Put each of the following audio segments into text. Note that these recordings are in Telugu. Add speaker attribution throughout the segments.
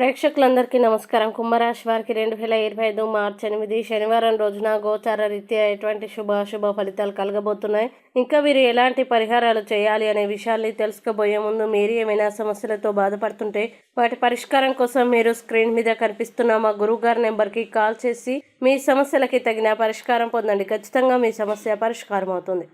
Speaker 1: ప్రేక్షకులందరికీ నమస్కారం. కుంభరాశి వారికి రెండు వేల ఇరవై ఐదు మార్చి ఎనిమిది శనివారం రోజున గోచార రీత్యా ఎటువంటి శుభాశుభ ఫలితాలు కలగబోతున్నాయి? ఇంకా వీరు ఎలాంటి పరిహారాలు చేయాలి అనే విషయాల్ని తెలుసుకోబోయే ముందు మీరు ఏమైనా సమస్యలతో బాధపడుతుంటే వాటి పరిష్కారం కోసం మీరు స్క్రీన్ మీద కనిపిస్తున్న మా గురువు గారి నెంబర్కి కాల్ చేసి మీ సమస్యలకి తగిన పరిష్కారం పొందండి. ఖచ్చితంగా మీ సమస్య పరిష్కారం అవుతుంది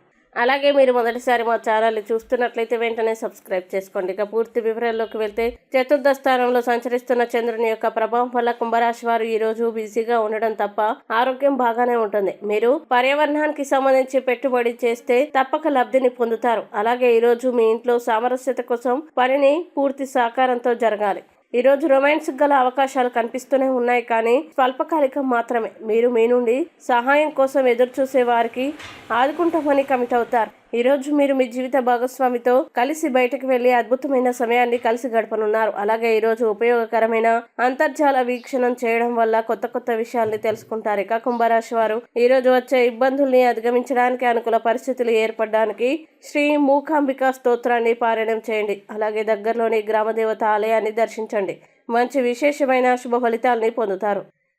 Speaker 1: అలాగే మీరు మొదటిసారి మా ఛానల్ని చూస్తున్నట్లయితే వెంటనే సబ్స్క్రైబ్ చేసుకోండి. ఇక పూర్తి వివరాల్లోకి వెళ్తే చతుర్థ స్థానంలో సంచరిస్తున్న చంద్రుని యొక్క ప్రభావం వల్ల కుంభరాశి వారు ఈ రోజు బిజీగా ఉండడం తప్ప ఆరోగ్యం బాగానే ఉంటుంది. మీరు పర్యావరణానికి సంబంధించి పెట్టుబడి చేస్తే తప్పక లబ్ధిని పొందుతారు. అలాగే ఈరోజు మీ ఇంట్లో సామరస్యత కోసం పనిని పూర్తి సహకారంతో జరగాలి. ఈరోజు రొమాన్స్ గల అవకాశాలు కనిపిస్తూనే ఉన్నాయి కానీ స్వల్పకాలికం మాత్రమే. మీరు మీ నుండి సహాయం కోసం ఎదురు చూసే వారికి ఆదుకుంటామని కమిట్ అవుతారు. ఈరోజు మీరు మీ జీవిత భాగస్వామితో కలిసి బయటకు వెళ్ళి అద్భుతమైన సమయాన్ని కలిసి గడపనున్నారు. అలాగే ఈరోజు ఉపయోగకరమైన అంతర్జాల వీక్షణం చేయడం వల్ల కొత్త కొత్త విషయాల్ని తెలుసుకుంటారు. ఇక కుంభరాశి వారు ఈరోజు వచ్చే ఇబ్బందుల్ని అధిగమించడానికి అనుకూల పరిస్థితులు ఏర్పడడానికి శ్రీ మూకాంబికా స్తోత్రాన్ని పారాయణం చేయండి. అలాగే దగ్గరలోని గ్రామదేవత ఆలయాన్ని దర్శించండి. మంచి విశేషమైన శుభ ఫలితాలని పొందుతారు.